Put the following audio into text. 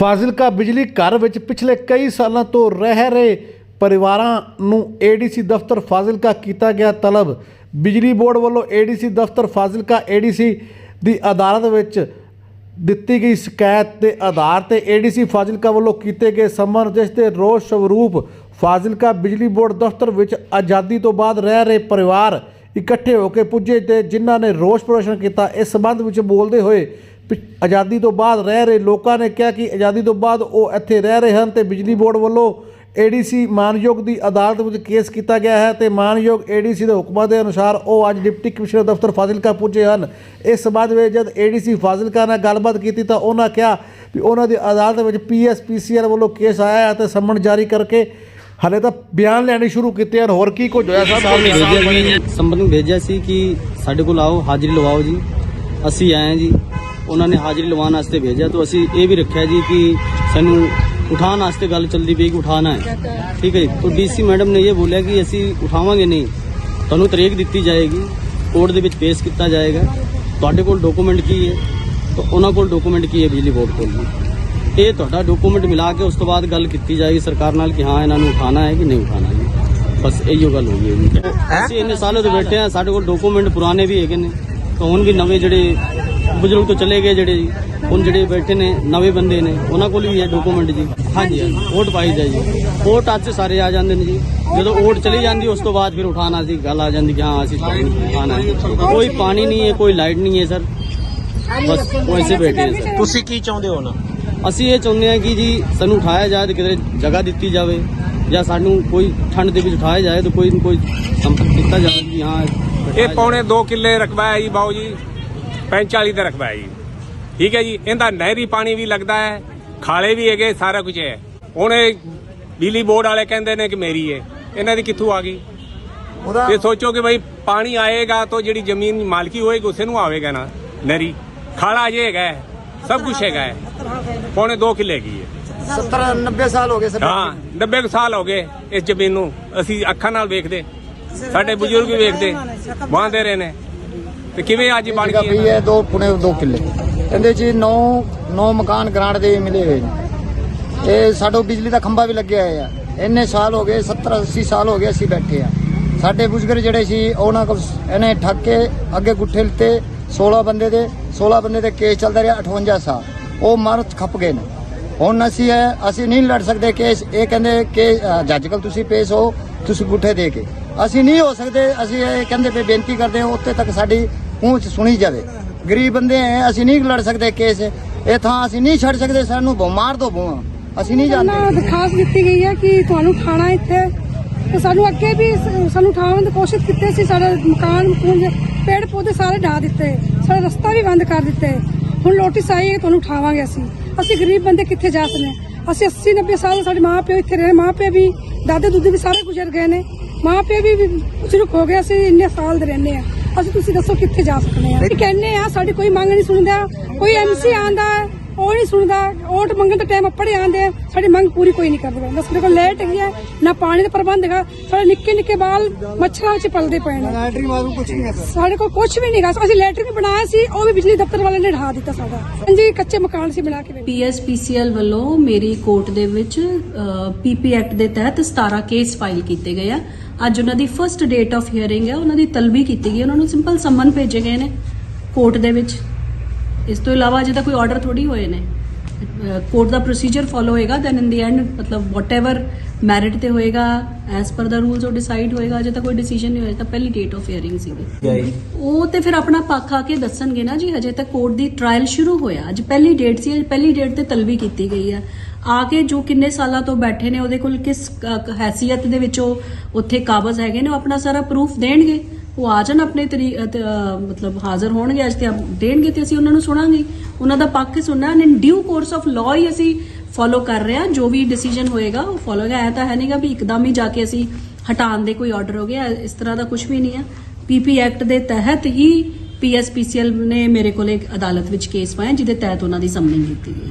ਫਾਜ਼ਿਲਕਾ ਬਿਜਲੀ ਘਰ ਵਿੱਚ ਪਿਛਲੇ ਕਈ ਸਾਲਾਂ ਤੋਂ ਰਹਿ ਰਹੇ ਪਰਿਵਾਰਾਂ ਨੂੰ ਏਡੀਸੀ ਦਫ਼ਤਰ ਫਾਜ਼ਿਲਕਾ ਕੀਤਾ ਗਿਆ ਤਲਬ। ਬਿਜਲੀ ਬੋਰਡ ਵੱਲੋਂ ਏਡੀਸੀ ਦਫ਼ਤਰ ਫਾਜ਼ਿਲਕਾ ਏਡੀਸੀ ਦੀ ਅਦਾਲਤ ਵਿੱਚ ਦਿੱਤੀ ਗਈ ਸ਼ਿਕਾਇਤ ਦੇ ਆਧਾਰ ਤੇ ਏਡੀਸੀ ਫਾਜ਼ਿਲਕਾ ਵੱਲੋਂ ਕੀਤੇ ਗਏ ਸੰਮਨ ਜਿਸ ਦੇ ਰੋਸ ਸਵਰੂਪ ਫਾਜ਼ਿਲਕਾ ਬਿਜਲੀ ਬੋਰਡ ਦਫ਼ਤਰ ਵਿੱਚ ਆਜ਼ਾਦੀ ਤੋਂ ਬਾਅਦ ਰਹਿ ਰਹੇ ਪਰਿਵਾਰ ਇਕੱਠੇ ਹੋ ਕੇ ਪੁੱਜੇ ਤੇ ਜਿਨ੍ਹਾਂ ਨੇ ਰੋਸ ਪ੍ਰਦਰਸ਼ਨ ਕੀਤਾ, ਇਸ ਸੰਬੰਧ ਵਿੱਚ ਬੋਲਦੇ ਹੋਏ ਆਜ਼ਾਦੀ ਤੋਂ ਬਾਅਦ ਰਹਿ ਰਹੇ ਲੋਕਾਂ ਨੇ ਕਿਹਾ ਕਿ ਆਜ਼ਾਦੀ ਤੋਂ ਬਾਅਦ ਉਹ ਇੱਥੇ ਰਹਿ ਰਹੇ ਹਨ ਤੇ ਬਿਜਲੀ ਬੋਰਡ ਵੱਲੋਂ ਏਡੀਸੀ ਮਾਨਯੋਗ ਦੀ ਅਦਾਲਤ ਵਿੱਚ ਕੇਸ ਕੀਤਾ ਗਿਆ ਹੈ ਤੇ ਮਾਨਯੋਗ ਏਡੀਸੀ ਦੇ ਹੁਕਮਾਂ ਦੇ ਅਨੁਸਾਰ ਉਹ ਅੱਜ ਡਿਪਟੀ ਕਮਿਸ਼ਨਰ ਦਫ਼ਤਰ ਫਾਜ਼ਿਲਕਾ ਪੁੱਜੇ ਹਨ। ਇਸ ਸੰਬੰਧ ਵਿੱਚ ਜਦ ਏਡੀਸੀ ਫਾਜ਼ਿਲਕਾ ਨਾਲ ਗੱਲਬਾਤ ਕੀਤੀ ਤਾਂ ਉਹਨਾਂ ਕਿਹਾ ਵੀ ਉਹਨਾਂ ਦੀ ਅਦਾਲਤ ਵਿੱਚ ਪੀਐਸਪੀਸੀਆਰ ਵੱਲੋਂ ਕੇਸ ਆਇਆ ਹੈ ਤੇ ਸੰਮਨ ਜਾਰੀ ਕਰਕੇ ਹਲੇ ਤਾਂ ਬਿਆਨ ਲੈਣੇ ਸ਼ੁਰੂ ਕੀਤੇ ਹਨ। ਹੋਰ ਕੀ ਕੁਝ ਹੋਇਆ? ਸਾਹਿਬ ਸੰਬੰਧ ਨੂੰ ਭੇਜਿਆ ਸੀ ਕਿ ਸਾਡੇ ਕੋਲ ਆਓ ਹਾਜ਼ਰੀ ਲਵਾਓ ਜੀ। ਅਸੀਂ ਆਏ ਹਾਂ ਜੀ। ਉਹਨਾਂ ਨੇ ਹਾਜ਼ਰੀ ਲਵਾਉਣ ਵਾਸਤੇ ਭੇਜਿਆ। ਤਾਂ ਅਸੀਂ ਇਹ ਵੀ ਰੱਖਿਆ ਜੀ ਕਿ ਸਾਨੂੰ ਉਠਾਉਣ ਵਾਸਤੇ ਗੱਲ ਚੱਲਦੀ ਪਈ ਕਿ ਉਠਾਣਾ ਹੈ। ਠੀਕ ਹੈ ਜੀ। ਤਾਂ ਡੀਸੀ ਮੈਡਮ ਨੇ ਇਹ ਬੋਲਿਆ ਕਿ ਅਸੀਂ ਉਠਾਵਾਂਗੇ ਨਹੀਂ। ਤੁਹਾਨੂੰ ਤਰੀਕ ਦਿੱਤੀ ਜਾਏਗੀ। ਕੋਰਟ ਦੇ ਵਿੱਚ ਪੇਸ਼ ਕੀਤਾ ਜਾਏਗਾ। ਤੁਹਾਡੇ ਕੋਲ ਡਾਕੂਮੈਂਟ ਕੀ ਹੈ? ਤਾਂ ਉਹਨਾਂ ਕੋਲ ਡਾਕੂਮੈਂਟ ਕੀ ਹੈ ਬਿਜਲੀ ਬੋਰਡ ਕੋਲ ਇਹ ਤੁਹਾਡਾ ਡਾਕੂਮੈਂਟ ਮਿਲਾ ਕੇ ਉਸ ਤੋਂ ਬਾਅਦ ਗੱਲ ਕੀਤੀ ਜਾਏਗੀ ਸਰਕਾਰ ਨਾਲ ਕਿ ਹਾਂ ਇਹਨਾਂ ਨੂੰ ਉਠਾਣਾ ਹੈ ਕਿ ਨਹੀਂ ਉਠਾਣਾ ਜੀ। ਬਸ ਇਹੀਓ ਗੱਲ ਹੋਈ ਹੈ ਅਸੀਂ ਇੰਨੇ ਸਾਲਾਂ ਤੋਂ ਬੈਠੇ ਆ ਸਾਡੇ ਕੋਲ ਡਾਕੂਮੈਂਟ ਪੁਰਾਣੇ ਵੀ ਹੈਗੇ ਨੇ। ਤਾਂ ਹੁਣ ਵੀ ਨਵੇਂ ਜਿਹੜੇ ਬਜ਼ੁਰਗ ਤੋਂ ਚਲੇ ਗਏ ਜਿਹੜੇ ਜੀ ਹੁਣ ਜਿਹੜੇ ਬੈਠੇ ਨੇ ਨਵੇਂ ਬੰਦੇ ਨੇ ਉਹਨਾਂ ਕੋਲ ਵੀ ਹੈ ਡਾਕੂਮੈਂਟ ਜੀ। ਹਾਂਜੀ ਹਾਂਜੀ ਵੋਟ ਪਾਈ ਦਾ ਜੀ। ਵੋਟ ਅੱਜ ਸਾਰੇ ਆ ਜਾਂਦੇ ਨੇ ਜੀ। ਜਦੋਂ ਵੋਟ ਚਲੀ ਜਾਂਦੀ ਉਸ ਤੋਂ ਬਾਅਦ ਫਿਰ ਉਠਾਣਾ ਸੀ ਗੱਲ ਆ ਜਾਂਦੀ ਕਿ ਹਾਂ ਅਸੀਂ ਉਠਾਣਾ ਕੋਈ ਪਾਣੀ ਨਹੀਂ ਹੈ ਕੋਈ ਲਾਈਟ ਨਹੀਂ ਹੈ ਸਰ। ਬਸ ਵੈਸੇ ਬੈਠੇ ਨੇ ਸਰ। ਤੁਸੀਂ ਕੀ ਚਾਹੁੰਦੇ ਹੋ ਨਾ ਅਸੀਂ ਇਹ ਚਾਹੁੰਦੇ ਹਾਂ ਕਿ ਜੀ ਸਾਨੂੰ ਉਠਾਇਆ ਜਾਏ ਤੇ ਕਿਤੇ ਜਗ੍ਹਾ ਦਿੱਤੀ ਜਾਵੇ ਜਾਂ ਸਾਨੂੰ ਕੋਈ ਠੰਡ ਦੇ ਵਿੱਚ ਉਠਾਇਆ ਜਾਏ ਤਾਂ ਕੋਈ ਕੋਈ ਸੰਪਰਕ ਕੀਤਾ ਜਾਵੇ ਕਿ ਹਾਂ ਇਹ ਪੌਣੇ 2 ਕਿੱਲੇ ਰਕਬਾ ਹੈ ਜੀ ਬਾਊ ਜੀ। 45 ਦਾ ਰਕਬਾ ਹੈ ਜੀ। ਠੀਕ ਹੈ ਜੀ ਇਹਦਾ ਨਹਿਰੀ ਪਾਣੀ ਵੀ ਲੱਗਦਾ ਹੈ ਖਾਲੇ ਵੀ ਹੈਗੇ ਸਾਰਾ ਕੁਝ ਹੈ। ਹੁਣ ਇਹ ਬਿਜਲੀ ਬੋਰਡ ਵਾਲੇ ਕਹਿੰਦੇ ਨੇ ਕਿ ਮੇਰੀ ਹੈ। ਇਹਨਾਂ ਦੀ ਕਿੱਥੋਂ ਆ ਗਈ? ਇਹ ਸੋਚੋ ਕਿ ਭਾਈ ਪਾਣੀ ਆਏਗਾ ਤਾਂ ਜਿਹੜੀ ਜ਼ਮੀਨ ਮਾਲਕੀ ਹੋਏਗੀ ਉਸੇ ਨੂੰ ਆਵੇਗਾ ਨਾ ਨਹਿਰੀ। ਖਾਲਾ ਅਜੇ ਹੈਗਾ ਸਭ ਕੁਝ ਹੈਗਾ ਹੈ। ਪੌਣੇ 2 ਕਿੱਲੇ ਕੀ ਹੈ। 70 90 ਸਾਲ ਹੋ ਗਏ ਸਰ ਹਾਂ 90 ਕੁ ਸਾਲ ਹੋ ਗਏ ਇਸ ਜ਼ਮੀਨ ਨੂੰ। ਅਸੀਂ ਅੱਖਾਂ ਨਾਲ ਵੇਖਦੇ। ਸਾਡੇ ਬਜ਼ੁਰਗ ਵੀ ਵੇਖਦੇ। ਵਾਂਦੇ ਰਹੇ ਨੇ। ਤੇ ਕਿਵੇਂ ਅੱਜ ਬਣ ਜਗ੍ਹਾ ਗਈ ਪਈ ਹੈ? ਦੋ? ਪੁਣੇ ਦੋ ਕਿੱਲੇ। ਇਹਦੇ ਚ 9 9 ਮਕਾਨ ਗ੍ਰਾਂਟ ਦੇ ਮਿਲੇ ਹੋਏ ਨੇ। ਇਹ ਸਾਡੋ ਬਿਜਲੀ ਦਾ ਖੰਭਾ ਵੀ ਲੱਗਿਆ ਹੋਇਆ। ਹੈ ਇੰਨੇ ਸਾਲ ਹੋ ਗਏ 70 80 ਸਾਲ ਹੋ ਗਏ ਅਸੀਂ ਬੈਠੇ ਆ। ਸਾਡੇ ਬੁਜ਼ੁਰਗ ਜਿਹੜੇ ਸੀ ਉਹਨਾਂ ਕੋਲ ਇਹਨੇ ਠੱਗ ਕੇ ਅੱਗੇ ਗੁੱਠੇ ਲਿੱਤੇ 16 ਬੰਦੇ ਦੇ 16 ਬੰਦੇ ਦੇ ਕੇਸ ਚੱਲਦਾ ਰਿਹਾ 58 ਸਾਲ। ਉਹ ਮਰ ਖੱਪ ਗਏ ਨੇ। ਹੁਣ ਅਸੀਂ ਹੈ ਅਸੀਂ ਨਹੀਂ ਲੜ ਸਕਦੇ ਕੇਸ। ਇਹ ਕਹਿੰਦੇ ਕਿ ਜੱਜ ਕੋਲ ਤੁਸੀਂ ਪੇਸ਼ ਹੋ ਤੁਸੀਂ ਗੁੱਠੇ ਦੇ ਕੇ। ਅਸੀਂ ਨਹੀਂ ਹੋ ਸਕਦੇ ਅਸੀਂ ਇਹ ਕਹਿੰਦੇ ਪਏ ਬੇਨਤੀ ਕਰਦੇ ਹਾਂ ਉੱਤੇ ਤੱਕ ਸਾਡੀ ਪਹੁੰਚ ਸੁਣੀ ਜਾਵੇ। ਗਰੀਬ ਬੰਦੇ ਆ ਅਸੀਂ ਨਹੀਂ ਲੜ ਸਕਦੇ ਕੇਸ। ਇਹ ਥਾਂ ਅਸੀਂ ਨਹੀਂ ਛੱਡ ਸਕਦੇ ਸਾਨੂੰ ਬਿਮਾਰ ਤੋਂ ਬੂਆ ਅਸੀਂ ਨਹੀਂ ਜਾਣਦੇ ਦਰਖਾਸਤ ਦਿੱਤੀ ਗਈ ਹੈ ਕਿ ਤੁਹਾਨੂੰ ਠਾਣਾ ਇੱਥੇ। ਤੇ ਸਾਨੂੰ ਅੱਗੇ ਵੀ ਸਾਨੂੰ ਠਾਉਣ ਦੀ ਕੋਸ਼ਿਸ਼ ਕੀਤੀ ਸੀ ਸਾਡੇ ਮਕਾਨ ਪੇੜ ਪੌਦੇ ਸਾਰੇ ਢਾ ਦਿੱਤੇ। ਸਾਡਾ ਰਸਤਾ ਵੀ ਬੰਦ ਕਰ ਦਿੱਤੇ। ਹੁਣ ਨੋਟਿਸ ਆਈ ਹੈ ਤੁਹਾਨੂੰ ਠਾਵਾਂਗੇ ਅਸੀਂ। ਅਸੀਂ ਗਰੀਬ ਬੰਦੇ ਕਿੱਥੇ ਜਾ ਸਕਦੇ? ਅਸੀਂ 80 90 ਸਾਲ ਸਾਡੇ ਮਾਂ ਪਿਓ ਇੱਥੇ ਰਹੇ। ਮਾਂ ਪਿਓ ਵੀ ਦਾਦੇ ਦੁੱਦੇ ਵੀ ਸਾਰੇ ਗੁਜ਼ਰ ਗਏ ਨੇ। ਮਾਂ ਪਿਓ ਵੀ ਬਜ਼ੁਰਗ ਹੋ ਗਏ ਅਸੀਂ ਇੰਨੇ ਸਾਲ ਦੇ ਰਹਿੰਦੇ ਆ ਅਸੀਂ ਤੁਸੀਂ ਦੱਸੋ ਕਿੱਥੇ ਜਾ ਸਕਦੇ ਆ ਅਸੀਂ ਕਹਿੰਨੇ ਆ ਸਾਡੀ ਕੋਈ ਮੰਗ ਨਹੀਂ ਸੁਣਦਾ। ਕੋਈ ਐਮਸੀ ਆਂਦਾ ਉਹ ਨਹੀਂ ਸੁਣਦਾ। ਵੋਟ ਮੰਗਣ ਦਾ ਟਾਈਮ ਅੱਪੜੇ ਆਂਦੇ ਆ। ਸਾਡੀ ਮੰਗ ਪੂਰੀ ਕੋਈ ਨਹੀਂ ਕਰਦਾ। ਬਸ ਸਾਡੇ ਕੋਲ ਹੈਗੀ ਹੈ ਨਾ ਪਾਣੀ ਦਾ ਪ੍ਰਬੰਧ ਹੈਗਾ। ਸਾਡੇ ਨਿੱਕੇ ਨਿੱਕੇ ਬਾਲ ਮੱਛਰਾਂ ਵਿੱਚ ਪਲਦੇ ਪਏ ਨੇ। ਲੈਟਰੀ ਮਾਰੂ ਕੁਝ ਨਹੀਂ ਹੈ ਸਾਡੇ ਕੋਲ ਕੁਝ ਵੀ ਨਹੀਂਗਾ ਅਸੀਂ ਲੈਟਰ ਵੀ ਬਣਾਇਆ ਸੀ ਉਹ ਵੀ ਬਿਜਲੀ ਦਫ਼ਤਰ ਵਾਲੇ ਨੇ ਢਾ ਦਿੱਤਾ ਸਾਡਾ। ਹਾਂਜੀ ਕੱਚੇ ਮਕਾਨ ਸੀ ਬਣਾ ਕੇ ਪੀਐਸਪੀਸੀਐਲ ਵੱਲੋਂ ਮੇਰੀ ਕੋਰਟ ਦੇ ਵਿੱਚ ਪੀਪੀ ਐਕਟ ਦੇ ਤਹਿਤ 17 ਕੇਸ ਫਾਈਲ ਕੀਤੇ ਗਏ ਆ। ਅੱਜ ਉਹਨਾਂ ਦੀ ਫਰਸਟ ਡੇਟ ਆਫ ਹੀਅਰਿੰਗ ਹੈ ਉਹਨਾਂ ਦੀ ਤਲਬੀ ਕੀਤੀ ਗਈ ਉਹਨਾਂ ਨੂੰ ਸਿੰਪਲ ਸੰਮਨ ਭੇਜੇ ਗਏ ਨੇ ਕੋਰਟ ਦੇ ਵਿੱਚ। ਇਸ ਤੋਂ ਇਲਾਵਾ ਅਜੇ ਤਾਂ ਕੋਈ ਆਰਡਰ ਥੋੜੀ ਹੋਏ ਨੇ। ਕੋਰਟ ਦਾ ਪ੍ਰੋਸੀਜਰ ਫੋਲੋ ਹੋਏਗਾ ਦੈਨ ਇਨ ਦੀ ਐਂਡ ਮਤਲਬ ਵਾਟਐਵਰ ਮੈਰਿਟ ਤੇ ਹੋਏਗਾ ਐਸ ਪਰ ਦਾ ਰੂਲਸ ਉਹ ਡਿਸਾਈਡ ਹੋਏਗਾ ਅਜੇ ਤਾਂ ਕੋਈ ਡਿਸੀਜਨ ਨਹੀਂ ਹੋਇਆ ਤਾਂ ਪਹਿਲੀ ਡੇਟ ਆਫ ਹੀਅਰਿੰਗ ਸੀਗੀ। ਉਹ ਤੇ ਫਿਰ ਆਪਣਾ ਪੱਖ ਆ ਕੇ ਦੱਸਣਗੇ ਨਾ ਜੀ ਹਜੇ ਤੱਕ ਕੋਰਟ ਦੀ ਟ੍ਰਾਇਲ ਸ਼ੁਰੂ ਹੋਇਆ ਅੱਜ ਪਹਿਲੀ ਡੇਟ ਸੀ ਅੱਜ ਪਹਿਲੀ ਡੇਟ ਤੇ ਤਲਬੀ ਕੀਤੀ ਗਈ ਆ। ਆ ਕੇ ਜੋ ਕਿੰਨੇ ਸਾਲਾਂ ਤੋਂ ਬੈਠੇ ਨੇ ਉਹਦੇ ਕੋਲ ਕਿਸ ਅ, ਹੈਸੀਅਤ ਦੇ ਵਿੱਚ ਉਹ ਉੱਥੇ ਕਾਬਜ਼ ਹੈਗੇ ਨੇ ਉਹ ਆਪਣਾ ਸਾਰਾ ਪ੍ਰੂਫ ਦੇਣਗੇ? ਉਹ ਆ ਜਾਣ ਆਪਣੇ ਤਰੀ ਅ, ਤੇ, ਅ, ਮਤਲਬ ਹਾਜ਼ਰ ਹੋਣਗੇ ਅੱਜ ਤੇ ਆਪ ਦੇਣਗੇ ਤੇ ਅਸੀਂ ਉਹਨਾਂ ਨੂੰ ਸੁਣਾਂਗੇ। ਉਹਨਾਂ ਦਾ ਪੱਖ ਹੀ ਸੁਣਨਾ in due course of law ਹੀ ਅਸੀਂ ਫੋਲੋ ਕਰ ਰਹੇ ਹਾਂ। ਜੋ ਵੀ ਡਿਸੀਜਨ ਹੋਏਗਾ ਉਹ ਫੋਲੋ ਹੋਏਗਾ ਐ ਤਾਂ ਹੈ ਨਹੀਂਗਾ ਵੀ ਇੱਕਦਮ ਹੀ ਜਾ ਕੇ ਅਸੀਂ ਹਟਾਉਣ ਦੇ ਕੋਈ ਆਰਡਰ ਹੋ ਗਿਆ। ਇਸ ਤਰ੍ਹਾਂ ਦਾ ਕੁਝ ਵੀ ਨਹੀਂ ਹੈ। ਪੀਪੀ ਐਕਟ ਦੇ ਤਹਿਤ ਹੀ ਪੀਐਸਪੀਸੀਐਲ ਨੇ ਮੇਰੇ ਕੋਲ ਇੱਕ ਅਦਾਲਤ ਵਿੱਚ ਕੇਸ ਪਾਇਆ ਜਿਹਦੇ ਤਹਿਤ ਉਹਨਾਂ ਦੀ ਸਮਨਿੰਗ ਕੀਤੀ ਗਈ।